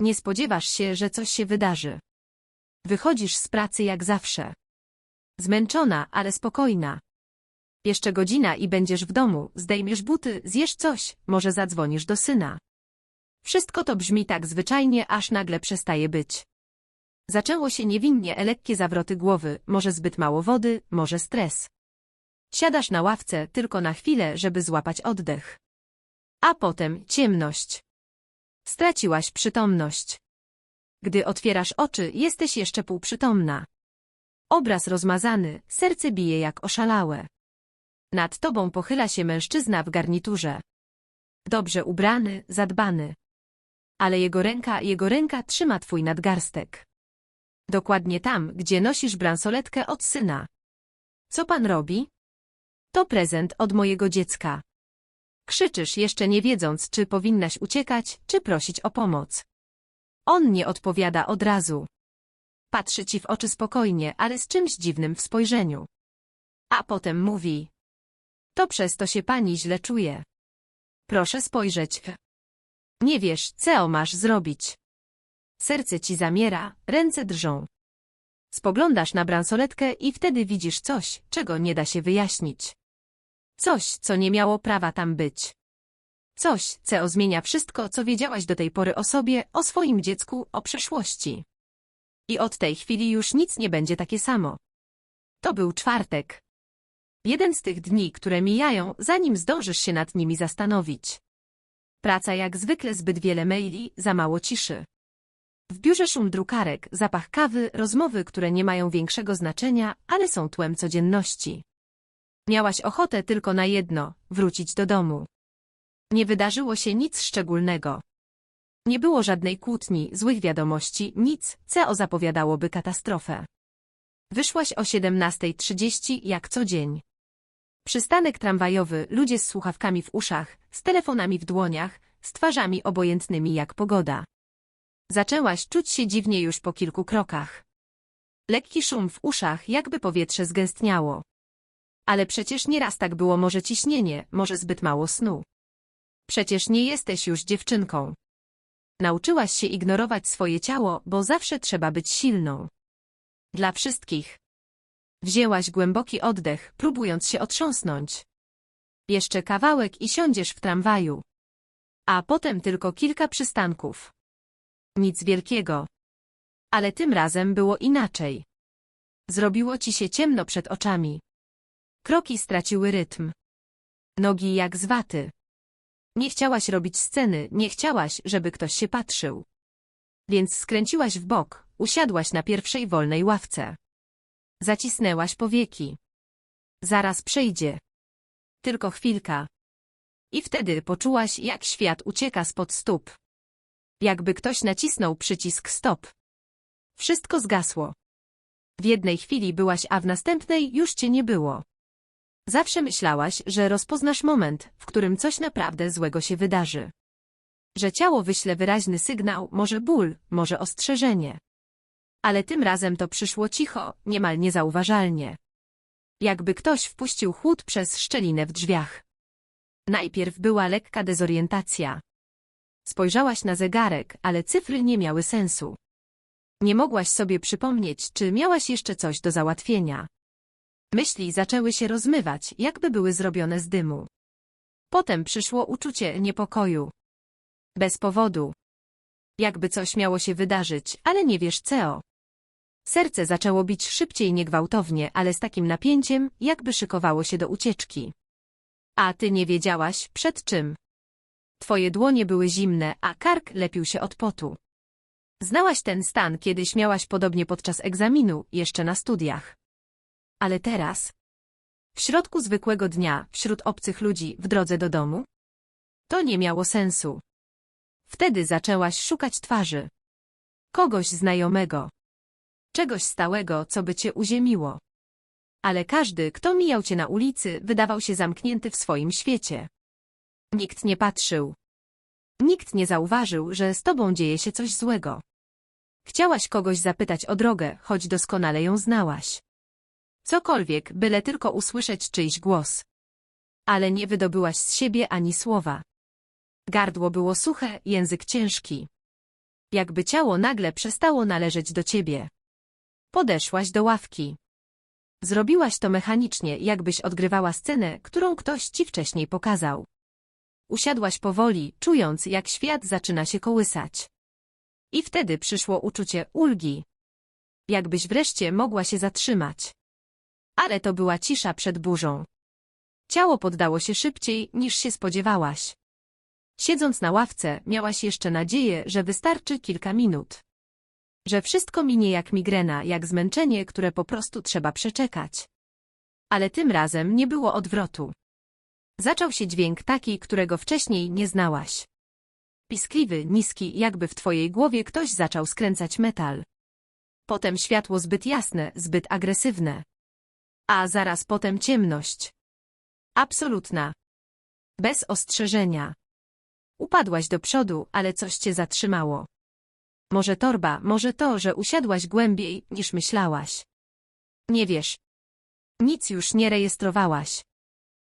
Nie spodziewasz się, że coś się wydarzy. Wychodzisz z pracy jak zawsze. Zmęczona, ale spokojna. Jeszcze godzina i będziesz w domu, zdejmiesz buty, zjesz coś, może zadzwonisz do syna. Wszystko to brzmi tak zwyczajnie, aż nagle przestaje być. Zaczęło się niewinnie lekkie zawroty głowy, może zbyt mało wody, może stres. Siadasz na ławce tylko na chwilę, żeby złapać oddech. A potem ciemność. Straciłaś przytomność. Gdy otwierasz oczy, jesteś jeszcze półprzytomna. Obraz rozmazany, serce bije jak oszalałe. Nad tobą pochyla się mężczyzna w garniturze. Dobrze ubrany, zadbany. Ale jego ręka, jego ręka trzyma twój nadgarstek. Dokładnie tam, gdzie nosisz bransoletkę od syna. Co pan robi? To prezent od mojego dziecka. Krzyczysz jeszcze nie wiedząc, czy powinnaś uciekać, czy prosić o pomoc. On nie odpowiada od razu. Patrzy ci w oczy spokojnie, ale z czymś dziwnym w spojrzeniu. A potem mówi. To przez to się pani źle czuje. Proszę spojrzeć. Nie wiesz, co masz zrobić. Serce ci zamiera, ręce drżą. Spoglądasz na bransoletkę i wtedy widzisz coś, czego nie da się wyjaśnić. Coś, co nie miało prawa tam być. Coś, co zmienia wszystko, co wiedziałaś do tej pory o sobie, o swoim dziecku, o przeszłości. I od tej chwili już nic nie będzie takie samo. To był czwartek. Jeden z tych dni, które mijają, zanim zdążysz się nad nimi zastanowić. Praca jak zwykle zbyt wiele maili, za mało ciszy. W biurze szum drukarek, zapach kawy, rozmowy, które nie mają większego znaczenia, ale są tłem codzienności. Miałaś ochotę tylko na jedno – wrócić do domu. Nie wydarzyło się nic szczególnego. Nie było żadnej kłótni, złych wiadomości, nic, co zapowiadałoby katastrofę. Wyszłaś o 17.30 jak co dzień. Przystanek tramwajowy, ludzie z słuchawkami w uszach, z telefonami w dłoniach, z twarzami obojętnymi jak pogoda. Zaczęłaś czuć się dziwnie już po kilku krokach. Lekki szum w uszach, jakby powietrze zgęstniało. Ale przecież nieraz tak było może ciśnienie, może zbyt mało snu. Przecież nie jesteś już dziewczynką. Nauczyłaś się ignorować swoje ciało, bo zawsze trzeba być silną. Dla wszystkich. Wzięłaś głęboki oddech, próbując się otrząsnąć. Jeszcze kawałek i siądziesz w tramwaju. A potem tylko kilka przystanków. Nic wielkiego. Ale tym razem było inaczej. Zrobiło ci się ciemno przed oczami. Kroki straciły rytm. Nogi jak z waty. Nie chciałaś robić sceny, nie chciałaś, żeby ktoś się patrzył. Więc skręciłaś w bok, usiadłaś na pierwszej wolnej ławce. Zacisnęłaś powieki. Zaraz przejdzie. Tylko chwilka. I wtedy poczułaś, jak świat ucieka spod stóp. Jakby ktoś nacisnął przycisk stop. Wszystko zgasło. W jednej chwili byłaś, a w następnej już cię nie było. Zawsze myślałaś, że rozpoznasz moment, w którym coś naprawdę złego się wydarzy. Że ciało wyśle wyraźny sygnał, może ból, może ostrzeżenie. Ale tym razem to przyszło cicho, niemal niezauważalnie. Jakby ktoś wpuścił chłód przez szczelinę w drzwiach. Najpierw była lekka dezorientacja. Spojrzałaś na zegarek, ale cyfry nie miały sensu. Nie mogłaś sobie przypomnieć, czy miałaś jeszcze coś do załatwienia. Myśli zaczęły się rozmywać, jakby były zrobione z dymu. Potem przyszło uczucie niepokoju. Bez powodu. Jakby coś miało się wydarzyć, ale nie wiesz co. Serce zaczęło bić szybciej niegwałtownie, ale z takim napięciem, jakby szykowało się do ucieczki. A ty nie wiedziałaś, przed czym. Twoje dłonie były zimne, a kark lepił się od potu. Znałaś ten stan, kiedy śmiałaś podobnie podczas egzaminu, jeszcze na studiach. Ale teraz? W środku zwykłego dnia, wśród obcych ludzi, w drodze do domu? To nie miało sensu. Wtedy zaczęłaś szukać twarzy. Kogoś znajomego. Czegoś stałego, co by cię uziemiło. Ale każdy, kto mijał cię na ulicy, wydawał się zamknięty w swoim świecie. Nikt nie patrzył. Nikt nie zauważył, że z tobą dzieje się coś złego. Chciałaś kogoś zapytać o drogę, choć doskonale ją znałaś. Cokolwiek, byle tylko usłyszeć czyjś głos. Ale nie wydobyłaś z siebie ani słowa. Gardło było suche, język ciężki. Jakby ciało nagle przestało należeć do ciebie. Podeszłaś do ławki. Zrobiłaś to mechanicznie, jakbyś odgrywała scenę, którą ktoś ci wcześniej pokazał. Usiadłaś powoli, czując, jak świat zaczyna się kołysać. I wtedy przyszło uczucie ulgi. Jakbyś wreszcie mogła się zatrzymać. Ale to była cisza przed burzą. Ciało poddało się szybciej, niż się spodziewałaś. Siedząc na ławce, miałaś jeszcze nadzieję, że wystarczy kilka minut. Że wszystko minie jak migrena, jak zmęczenie, które po prostu trzeba przeczekać. Ale tym razem nie było odwrotu. Zaczął się dźwięk taki, którego wcześniej nie znałaś. Piskliwy, niski, jakby w twojej głowie ktoś zaczął skręcać metal. Potem światło zbyt jasne, zbyt agresywne. A zaraz potem ciemność. Absolutna. Bez ostrzeżenia. Upadłaś do przodu, ale coś cię zatrzymało. Może torba, może to, że usiadłaś głębiej, niż myślałaś. Nie wiesz. Nic już nie rejestrowałaś.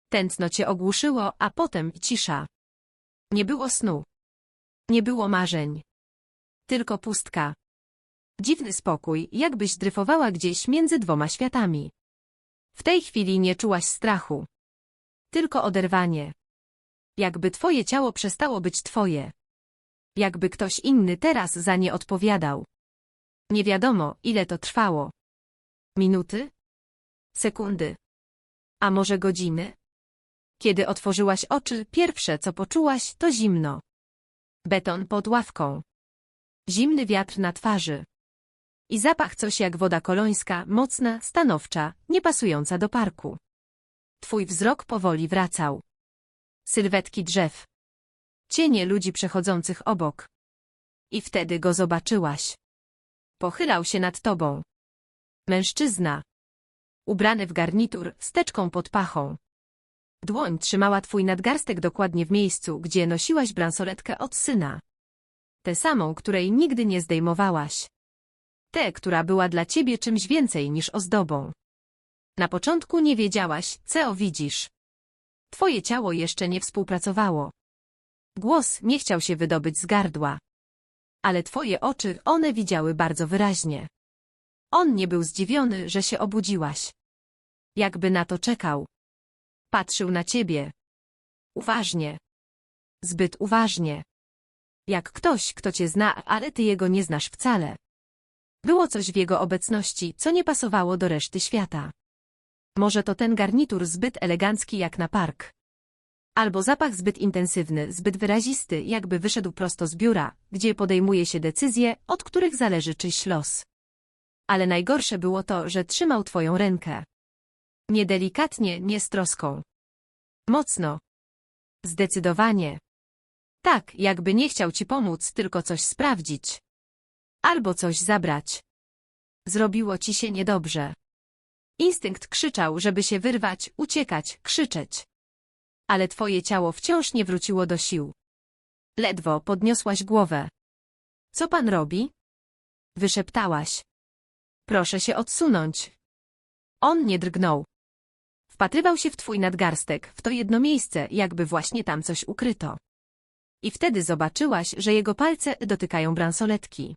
Tętno cię ogłuszyło, a potem cisza. Nie było snu. Nie było marzeń. Tylko pustka. Dziwny spokój, jakbyś dryfowała gdzieś między dwoma światami. W tej chwili nie czułaś strachu. Tylko oderwanie. Jakby twoje ciało przestało być twoje. Jakby ktoś inny teraz za nie odpowiadał. Nie wiadomo, ile to trwało. Minuty? Sekundy? A może godziny? Kiedy otworzyłaś oczy, pierwsze co poczułaś to zimno. Beton pod ławką. Zimny wiatr na twarzy. I zapach coś jak woda kolońska, mocna, stanowcza, niepasująca do parku. Twój wzrok powoli wracał. Sylwetki drzew. Cienie ludzi przechodzących obok. I wtedy go zobaczyłaś. Pochylał się nad tobą. Mężczyzna. Ubrany w garnitur, z teczką pod pachą. Dłoń trzymała twój nadgarstek dokładnie w miejscu, gdzie nosiłaś bransoletkę od syna. Tę samą, której nigdy nie zdejmowałaś. Tę, która była dla ciebie czymś więcej niż ozdobą. Na początku nie wiedziałaś, co widzisz. Twoje ciało jeszcze nie współpracowało. Głos nie chciał się wydobyć z gardła. Ale twoje oczy, one widziały bardzo wyraźnie. On nie był zdziwiony, że się obudziłaś. Jakby na to czekał. Patrzył na ciebie. Uważnie. Zbyt uważnie. Jak ktoś, kto cię zna, ale ty jego nie znasz wcale. Było coś w jego obecności, co nie pasowało do reszty świata. Może to ten garnitur zbyt elegancki jak na park. Albo zapach zbyt intensywny, zbyt wyrazisty, jakby wyszedł prosto z biura, gdzie podejmuje się decyzje, od których zależy czyjś los. Ale najgorsze było to, że trzymał twoją rękę. Niedelikatnie, nie z troską. Mocno. Zdecydowanie. Tak, jakby nie chciał ci pomóc, tylko coś sprawdzić. Albo coś zabrać. Zrobiło ci się niedobrze. Instynkt krzyczał, żeby się wyrwać, uciekać, krzyczeć. Ale twoje ciało wciąż nie wróciło do sił. Ledwo podniosłaś głowę. Co pan robi? Wyszeptałaś. Proszę się odsunąć. On nie drgnął. Wpatrywał się w twój nadgarstek, w to jedno miejsce, jakby właśnie tam coś ukryto. I wtedy zobaczyłaś, że jego palce dotykają bransoletki.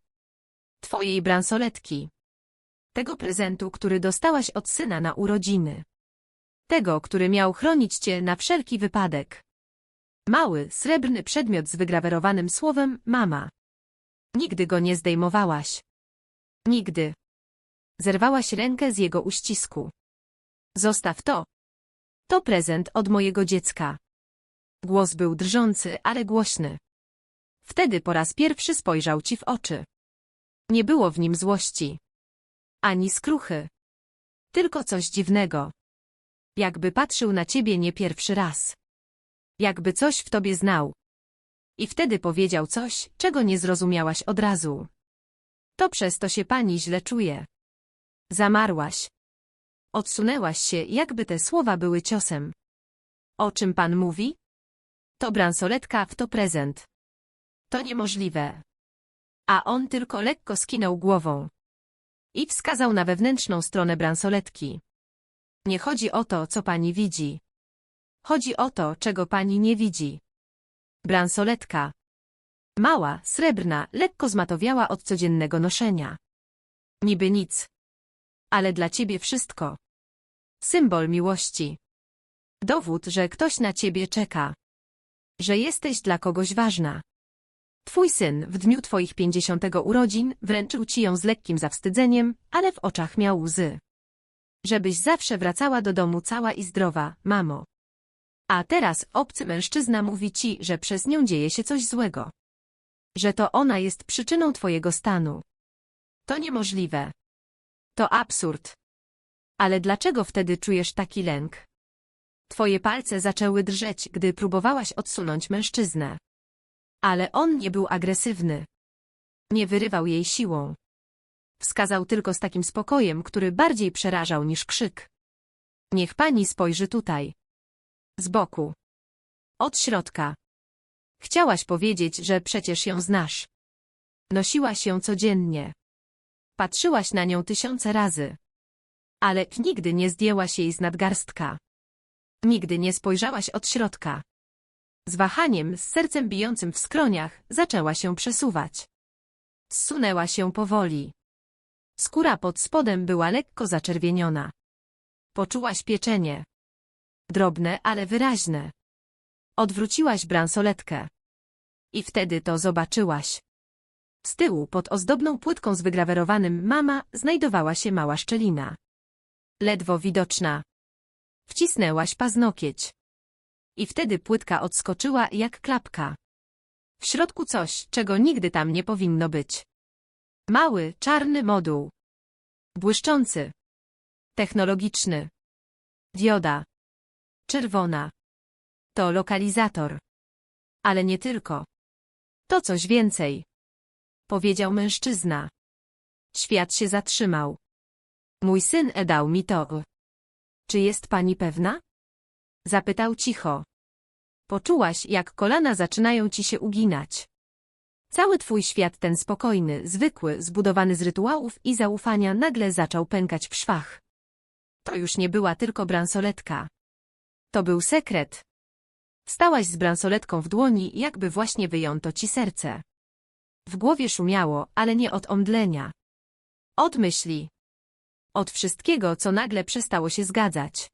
Twojej bransoletki. Tego prezentu, który dostałaś od syna na urodziny. Tego, który miał chronić cię na wszelki wypadek. Mały, srebrny przedmiot z wygrawerowanym słowem mama. Nigdy go nie zdejmowałaś. Nigdy. Zerwałaś rękę z jego uścisku. Zostaw to. To prezent od mojego dziecka. Głos był drżący, ale głośny. Wtedy po raz pierwszy spojrzał ci w oczy. Nie było w nim złości. Ani skruchy. Tylko coś dziwnego. Jakby patrzył na ciebie nie pierwszy raz. Jakby coś w tobie znał. I wtedy powiedział coś, czego nie zrozumiałaś od razu. To przez to się pani źle czuje. Zamarłaś. Odsunęłaś się, jakby te słowa były ciosem. O czym pan mówi? To bransoletka, w to prezent. To niemożliwe. A on tylko lekko skinął głową. I wskazał na wewnętrzną stronę bransoletki. Nie chodzi o to, co pani widzi. Chodzi o to, czego pani nie widzi. Bransoletka. Mała, srebrna, lekko zmatowiała od codziennego noszenia. Niby nic. Ale dla ciebie wszystko. Symbol miłości. Dowód, że ktoś na ciebie czeka. Że jesteś dla kogoś ważna. Twój syn w dniu twoich pięćdziesiątego urodzin wręczył ci ją z lekkim zawstydzeniem, ale w oczach miał łzy. Żebyś zawsze wracała do domu cała i zdrowa, mamo. A teraz obcy mężczyzna mówi ci, że przez nią dzieje się coś złego. Że to ona jest przyczyną twojego stanu. To niemożliwe. To absurd. Ale dlaczego wtedy czujesz taki lęk? Twoje palce zaczęły drżeć, gdy próbowałaś odsunąć mężczyznę. Ale on nie był agresywny. Nie wyrywał jej siłą. Wskazał tylko z takim spokojem, który bardziej przerażał niż krzyk. Niech pani spojrzy tutaj. Z boku. Od środka. Chciałaś powiedzieć, że przecież ją znasz. Nosiłaś ją codziennie. Patrzyłaś na nią tysiące razy. Ale nigdy nie zdjęłaś jej z nadgarstka. Nigdy nie spojrzałaś od środka. Z wahaniem, z sercem bijącym w skroniach, zaczęła się przesuwać. Zsunęła się powoli. Skóra pod spodem była lekko zaczerwieniona. Poczułaś pieczenie. Drobne, ale wyraźne. Odwróciłaś bransoletkę. I wtedy to zobaczyłaś. Z tyłu, pod ozdobną płytką z wygrawerowanym mama, znajdowała się mała szczelina. Ledwo widoczna. Wcisnęłaś paznokieć. I wtedy płytka odskoczyła jak klapka. W środku coś, czego nigdy tam nie powinno być. Mały, czarny moduł. Błyszczący. Technologiczny. Dioda. Czerwona. To lokalizator. Ale nie tylko. To coś więcej. Powiedział mężczyzna. Świat się zatrzymał. Mój syn dał mi to. Czy jest pani pewna? Zapytał cicho. Poczułaś, jak kolana zaczynają ci się uginać. Cały twój świat ten spokojny, zwykły, zbudowany z rytuałów i zaufania nagle zaczął pękać w szwach. To już nie była tylko bransoletka. To był sekret. Stałaś z bransoletką w dłoni, jakby właśnie wyjąto ci serce. W głowie szumiało, ale nie od omdlenia. Od myśli. Od wszystkiego, co nagle przestało się zgadzać.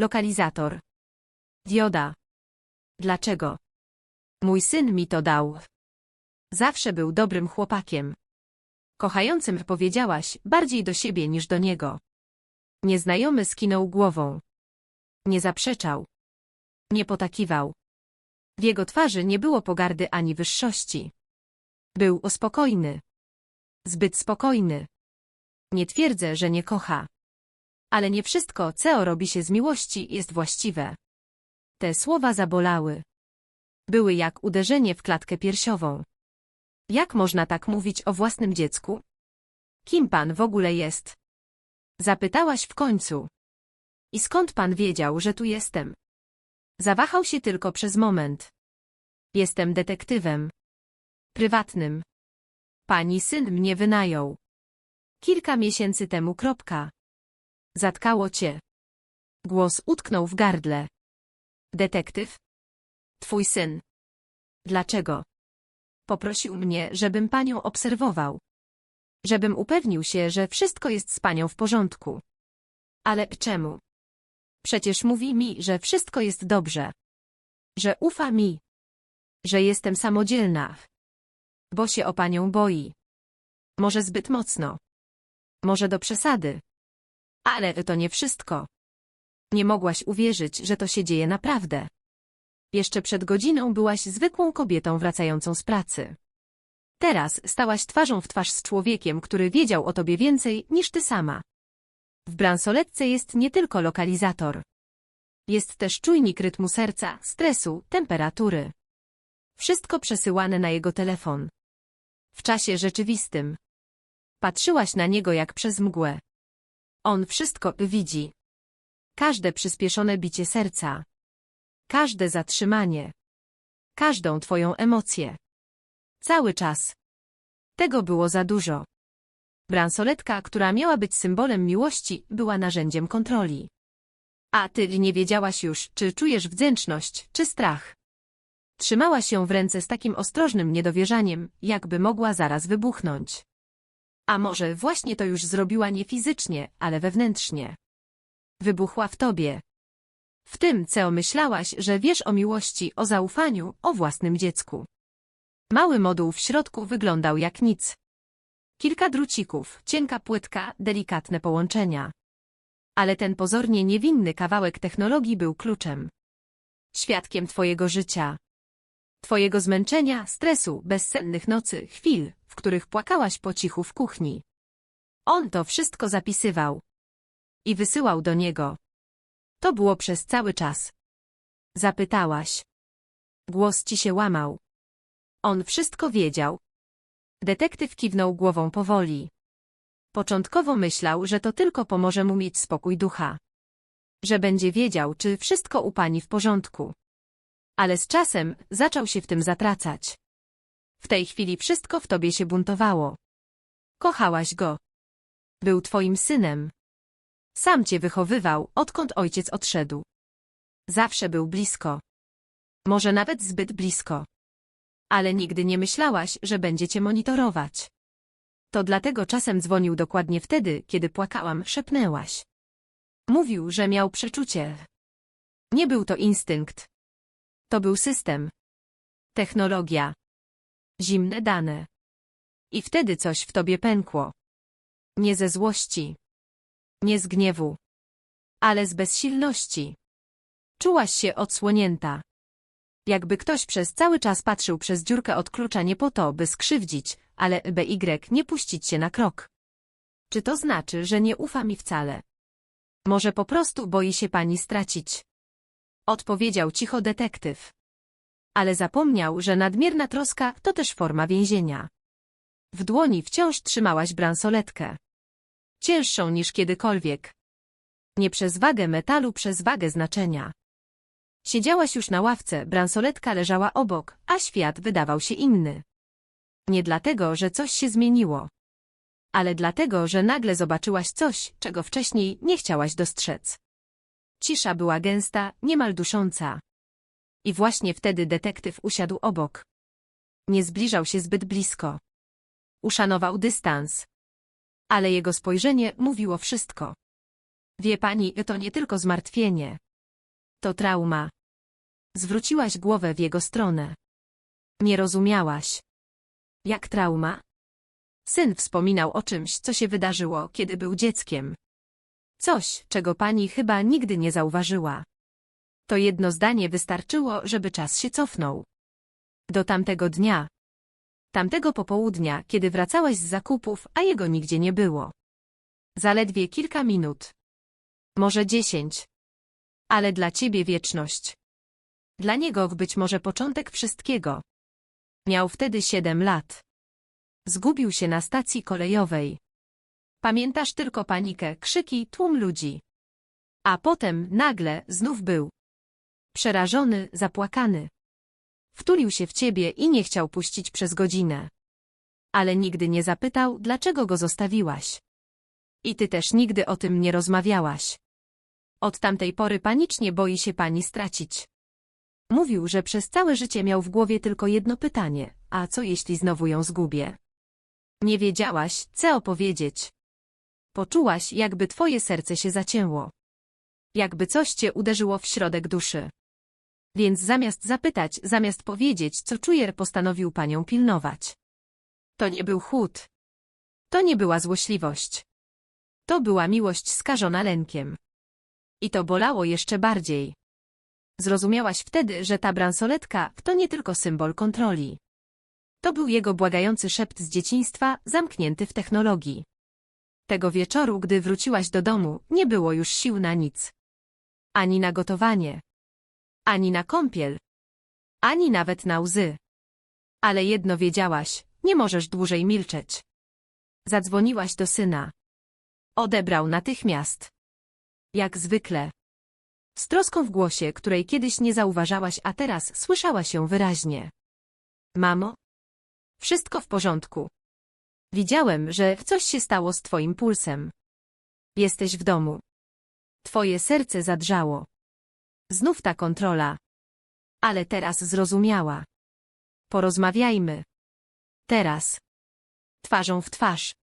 Lokalizator. Dioda. Dlaczego? Mój syn mi to dał. Zawsze był dobrym chłopakiem. Kochającym powiedziałaś, bardziej do siebie niż do niego. Nieznajomy skinął głową. Nie zaprzeczał. Nie potakiwał. W jego twarzy nie było pogardy ani wyższości. Był spokojny. Zbyt spokojny. Nie twierdzę, że nie kocha. Ale nie wszystko, co robi się z miłości, jest właściwe. Te słowa zabolały. Były jak uderzenie w klatkę piersiową. Jak można tak mówić o własnym dziecku? Kim pan w ogóle jest? Zapytałaś w końcu. I skąd pan wiedział, że tu jestem? Zawahał się tylko przez moment. Jestem detektywem. Prywatnym. Pani syn mnie wynajął. Kilka miesięcy temu kropka. Zatkało cię. Głos utknął w gardle. Detektyw? Twój syn. Dlaczego? Poprosił mnie, żebym panią obserwował. Żebym upewnił się, że wszystko jest z panią w porządku. Ale czemu? Przecież mówi mi, że wszystko jest dobrze. Że ufa mi. Że jestem samodzielna. Bo się o panią boi. Może zbyt mocno. Może do przesady. Ale to nie wszystko. Nie mogłaś uwierzyć, że to się dzieje naprawdę. Jeszcze przed godziną byłaś zwykłą kobietą wracającą z pracy. Teraz stałaś twarzą w twarz z człowiekiem, który wiedział o tobie więcej niż ty sama. W bransoletce jest nie tylko lokalizator. Jest też czujnik rytmu serca, stresu, temperatury. Wszystko przesyłane na jego telefon. W czasie rzeczywistym. Patrzyłaś na niego jak przez mgłę. On wszystko widzi. Każde przyspieszone bicie serca. Każde zatrzymanie. Każdą twoją emocję. Cały czas. Tego było za dużo. Bransoletka, która miała być symbolem miłości, była narzędziem kontroli. A ty nie wiedziałaś już, czy czujesz wdzięczność, czy strach. Trzymała się w ręce z takim ostrożnym niedowierzaniem, jakby mogła zaraz wybuchnąć. A może właśnie to już zrobiła nie fizycznie, ale wewnętrznie. Wybuchła w tobie. W tym, co myślałaś, że wiesz o miłości, o zaufaniu, o własnym dziecku. Mały moduł w środku wyglądał jak nic. Kilka drucików, cienka płytka, delikatne połączenia. Ale ten pozornie niewinny kawałek technologii był kluczem. Świadkiem twojego życia. Twojego zmęczenia, stresu, bezsennych nocy, chwil, w których płakałaś po cichu w kuchni. On to wszystko zapisywał. I wysyłał do niego. To było przez cały czas. Zapytałaś. Głos ci się łamał. On wszystko wiedział. Detektyw kiwnął głową powoli. Początkowo myślał, że to tylko pomoże mu mieć spokój ducha. Że będzie wiedział, czy wszystko u pani w porządku. Ale z czasem zaczął się w tym zatracać. W tej chwili wszystko w tobie się buntowało. Kochałaś go. Był twoim synem. Sam cię wychowywał, odkąd ojciec odszedł. Zawsze był blisko. Może nawet zbyt blisko. Ale nigdy nie myślałaś, że będzie cię monitorować. To dlatego czasem dzwonił dokładnie wtedy, kiedy płakałam, szepnęłaś. Mówił, że miał przeczucie. Nie był to instynkt. To był system. Technologia. Zimne dane. I wtedy coś w tobie pękło. Nie ze złości. Nie z gniewu. Ale z bezsilności. Czułaś się odsłonięta. Jakby ktoś przez cały czas patrzył przez dziurkę od klucza nie po to, by skrzywdzić, ale BY nie puścić się na krok. Czy to znaczy, że nie ufa mi wcale? Może po prostu boi się pani stracić? Odpowiedział cicho detektyw. Ale zapomniał, że nadmierna troska to też forma więzienia. W dłoni wciąż trzymałaś bransoletkę. Cięższą niż kiedykolwiek. Nie przez wagę metalu, przez wagę znaczenia. Siedziałaś już na ławce, bransoletka leżała obok, a świat wydawał się inny. Nie dlatego, że coś się zmieniło. Ale dlatego, że nagle zobaczyłaś coś, czego wcześniej nie chciałaś dostrzec. Cisza była gęsta, niemal dusząca. I właśnie wtedy detektyw usiadł obok. Nie zbliżał się zbyt blisko. Uszanował dystans. Ale jego spojrzenie mówiło wszystko. Wie pani, to nie tylko zmartwienie. To trauma. Zwróciłaś głowę w jego stronę. Nie rozumiałaś. Jak trauma? Syn wspominał o czymś, co się wydarzyło, kiedy był dzieckiem. Coś, czego pani chyba nigdy nie zauważyła. To jedno zdanie wystarczyło, żeby czas się cofnął. Do tamtego dnia. Tamtego popołudnia, kiedy wracałaś z zakupów, a jego nigdzie nie było. Zaledwie kilka minut. Może dziesięć. Ale dla ciebie wieczność. Dla niego być może początek wszystkiego. Miał wtedy siedem lat. Zgubił się na stacji kolejowej. Pamiętasz tylko panikę, krzyki, tłum ludzi. A potem, nagle, znów był. Przerażony, zapłakany. Wtulił się w ciebie i nie chciał puścić przez godzinę. Ale nigdy nie zapytał, dlaczego go zostawiłaś. I ty też nigdy o tym nie rozmawiałaś. Od tamtej pory panicznie boi się pani stracić. Mówił, że przez całe życie miał w głowie tylko jedno pytanie, a co jeśli znowu ją zgubię? Nie wiedziałaś, co opowiedzieć. Poczułaś, jakby twoje serce się zacięło. Jakby coś cię uderzyło w środek duszy. Więc zamiast zapytać, zamiast powiedzieć, co czuje, postanowił panią pilnować. To nie był chłód. To nie była złośliwość. To była miłość skażona lękiem. I to bolało jeszcze bardziej. Zrozumiałaś wtedy, że ta bransoletka to nie tylko symbol kontroli. To był jego błagający szept z dzieciństwa, zamknięty w technologii. Tego wieczoru, gdy wróciłaś do domu, nie było już sił na nic. Ani na gotowanie. Ani na kąpiel. Ani nawet na łzy. Ale jedno wiedziałaś, nie możesz dłużej milczeć. Zadzwoniłaś do syna. Odebrał natychmiast. Jak zwykle. Z troską w głosie, której kiedyś nie zauważałaś, a teraz słyszała się wyraźnie. Mamo? Wszystko w porządku. Widziałem, że coś się stało z twoim pulsem. Jesteś w domu. Twoje serce zadrżało. Znów ta kontrola. Ale teraz zrozumiała. Porozmawiajmy. Teraz. Twarzą w twarz.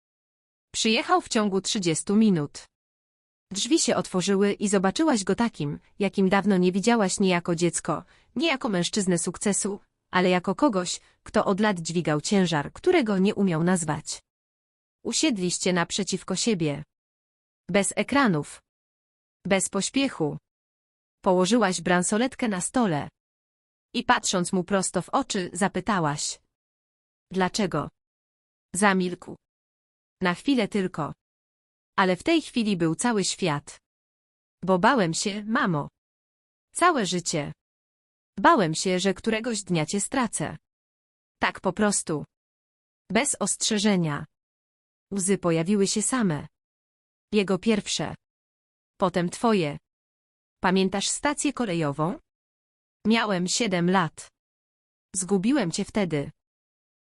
Przyjechał w ciągu 30 minut. Drzwi się otworzyły i zobaczyłaś go takim, jakim dawno nie widziałaś nie jako dziecko, nie jako mężczyznę sukcesu, ale jako kogoś, kto od lat dźwigał ciężar, którego nie umiał nazwać. Usiedliście naprzeciwko siebie. Bez ekranów. Bez pośpiechu. Położyłaś bransoletkę na stole. I patrząc mu prosto w oczy, zapytałaś. Dlaczego? Zamilkł. Na chwilę tylko. Ale w tej chwili był cały świat. Bo bałem się, mamo. Całe życie. Bałem się, że któregoś dnia cię stracę. Tak po prostu. Bez ostrzeżenia. Łzy pojawiły się same. Jego pierwsze. Potem twoje. Pamiętasz stację kolejową? Miałem siedem lat. Zgubiłem cię wtedy.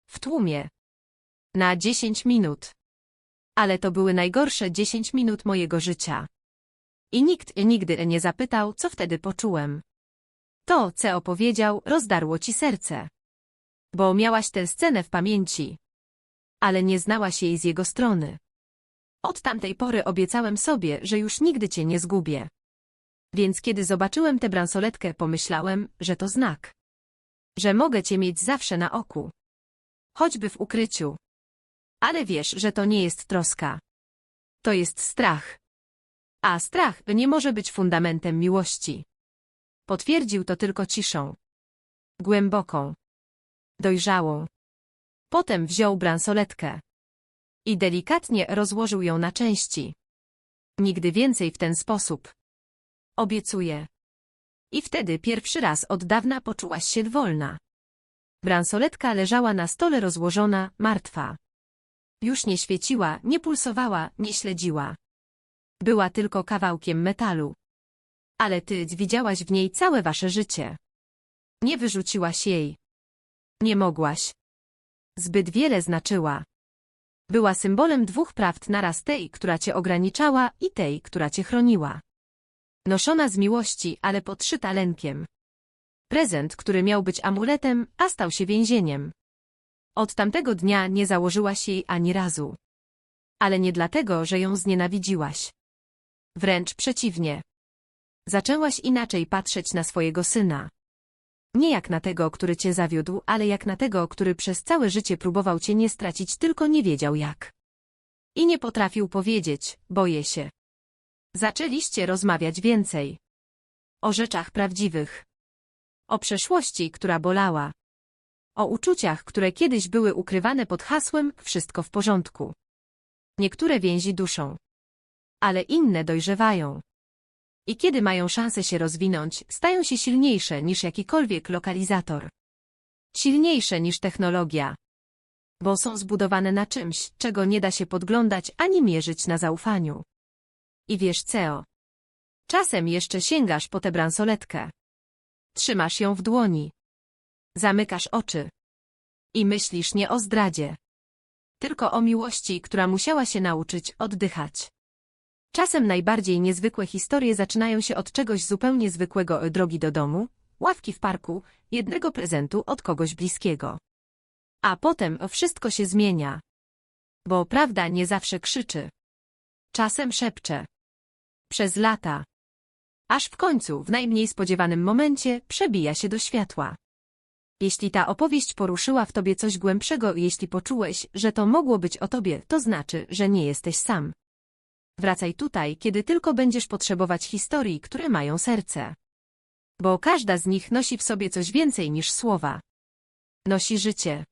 W tłumie. Na dziesięć minut. Ale to były najgorsze dziesięć minut mojego życia. I nikt nigdy nie zapytał, co wtedy poczułem. To, co opowiedział, rozdarło ci serce. Bo miałaś tę scenę w pamięci. Ale nie znałaś jej z jego strony. Od tamtej pory obiecałem sobie, że już nigdy cię nie zgubię. Więc kiedy zobaczyłem tę bransoletkę, pomyślałem, że to znak. Że mogę cię mieć zawsze na oku. Choćby w ukryciu. Ale wiesz, że to nie jest troska. To jest strach. A strach nie może być fundamentem miłości. Potwierdził to tylko ciszą. Głęboką. Dojrzałą. Potem wziął bransoletkę. I delikatnie rozłożył ją na części. Nigdy więcej w ten sposób. Obiecuję. I wtedy pierwszy raz od dawna poczułaś się wolna. Bransoletka leżała na stole rozłożona, martwa. Już nie świeciła, nie pulsowała, nie śledziła. Była tylko kawałkiem metalu. Ale ty widziałaś w niej całe wasze życie. Nie wyrzuciłaś jej. Nie mogłaś. Zbyt wiele znaczyła. Była symbolem dwóch prawd naraz tej, która cię ograniczała i tej, która cię chroniła. Noszona z miłości, ale podszyta lękiem. Prezent, który miał być amuletem, a stał się więzieniem. Od tamtego dnia nie założyłaś jej ani razu. Ale nie dlatego, że ją znienawidziłaś. Wręcz przeciwnie. Zaczęłaś inaczej patrzeć na swojego syna. Nie jak na tego, który cię zawiódł, ale jak na tego, który przez całe życie próbował cię nie stracić, tylko nie wiedział jak. I nie potrafił powiedzieć, boję się. Zaczęliście rozmawiać więcej. O rzeczach prawdziwych. O przeszłości, która bolała. O uczuciach, które kiedyś były ukrywane pod hasłem wszystko w porządku. Niektóre więzi duszą. Ale inne dojrzewają. I kiedy mają szansę się rozwinąć, stają się silniejsze niż jakikolwiek lokalizator. Silniejsze niż technologia. Bo są zbudowane na czymś, czego nie da się podglądać ani mierzyć na zaufaniu. I wiesz co? Czasem jeszcze sięgasz po tę bransoletkę. Trzymasz ją w dłoni. Zamykasz oczy. I myślisz nie o zdradzie. Tylko o miłości, która musiała się nauczyć oddychać. Czasem najbardziej niezwykłe historie zaczynają się od czegoś zupełnie zwykłego drogi do domu, ławki w parku, jednego prezentu od kogoś bliskiego. A potem wszystko się zmienia. Bo prawda nie zawsze krzyczy. Czasem szepcze. Przez lata. Aż w końcu, w najmniej spodziewanym momencie, przebija się do światła. Jeśli ta opowieść poruszyła w tobie coś głębszego i jeśli poczułeś, że to mogło być o tobie, to znaczy, że nie jesteś sam. Wracaj tutaj, kiedy tylko będziesz potrzebować historii, które mają serce. Bo każda z nich nosi w sobie coś więcej niż słowa. Nosi życie.